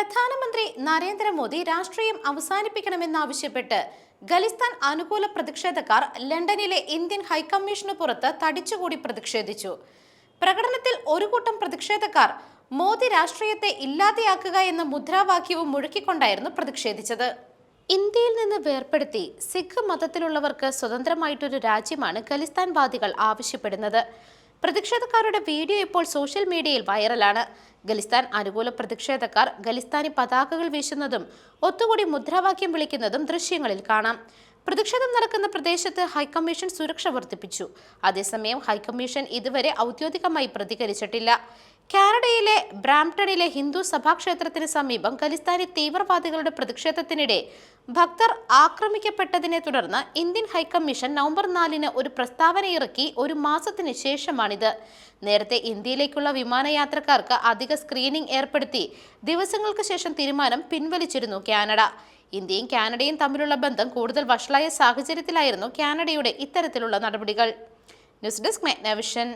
പ്രധാനമന്ത്രി നരേന്ദ്രമോദി രാഷ്ട്രീയം അവസാനിപ്പിക്കണമെന്നാവശ്യപ്പെട്ട് ഖലിസ്ഥാൻ അനുകൂല പ്രതിഷേധക്കാർ ലണ്ടനിലെ ഇന്ത്യൻ ഹൈക്കമ്മീഷന് പുറത്ത് തടിച്ചുകൂടി പ്രതിഷേധിച്ചു. പ്രകടനത്തിൽ ഒരു കൂട്ടം പ്രതിഷേധക്കാർ മോദി രാഷ്ട്രീയത്തെ ഇല്ലാതെയാക്കുക എന്ന മുദ്രാവാക്യവും മുഴക്കിക്കൊണ്ടായിരുന്നു പ്രതിഷേധിച്ചത്. ഇന്ത്യയിൽ നിന്ന് വേർപ്പെടുത്തി സിഖ് മതത്തിലുള്ളവർക്ക് സ്വതന്ത്രമായിട്ടൊരു രാജ്യമാണ് ഖലിസ്ഥാൻവാദികൾ ആവശ്യപ്പെടുന്നത്. പ്രതിഷേധക്കാരുടെ വീഡിയോ ഇപ്പോൾ സോഷ്യൽ മീഡിയയിൽ വൈറലാണ്. ഖലിസ്ഥാൻ അനുകൂല പ്രതിഷേധക്കാർ ഖലിസ്ഥാനി പതാകകൾ വീശുന്നതും ഒത്തുകൂടി മുദ്രാവാക്യം വിളിക്കുന്നതും ദൃശ്യങ്ങളിൽ കാണാം. പ്രതിഷേധം നടക്കുന്ന പ്രദേശത്ത് ഹൈക്കമ്മീഷൻ സുരക്ഷ വർദ്ധിപ്പിച്ചു. അതേസമയം ഹൈക്കമ്മീഷൻ ഇതുവരെ ഔദ്യോഗികമായി പ്രതികരിച്ചിട്ടില്ല. കാനഡയിലെ ബ്രാംപ്ടണിലെ ഹിന്ദു സഭാക്ഷേത്രത്തിന് സമീപം ഖലിസ്ഥാനി തീവ്രവാദികളുടെ പ്രതിഷേധത്തിനിടെ ഭക്തർ ആക്രമിക്കപ്പെട്ടതിനെ തുടർന്ന് ഇന്ത്യൻ ഹൈക്കമ്മീഷൻ നവംബർ നാലിന് ഒരു പ്രസ്താവന ഇറക്കി ഒരു മാസത്തിന് ശേഷമാണിത്. നേരത്തെ ഇന്ത്യയിലേക്കുള്ള വിമാനയാത്രക്കാർക്ക് അധിക സ്ക്രീനിംഗ് ഏർപ്പെടുത്തി ദിവസങ്ങൾക്ക് ശേഷം തീരുമാനം പിൻവലിച്ചിരുന്നു കാനഡ. ഇന്ത്യയും കാനഡയും തമ്മിലുള്ള ബന്ധം കൂടുതൽ വഷളായ സാഹചര്യത്തിലായിരുന്നു കാനഡയുടെ ഇത്തരത്തിലുള്ള നടപടികൾ. News desk മെഗ്നവിഷൻ.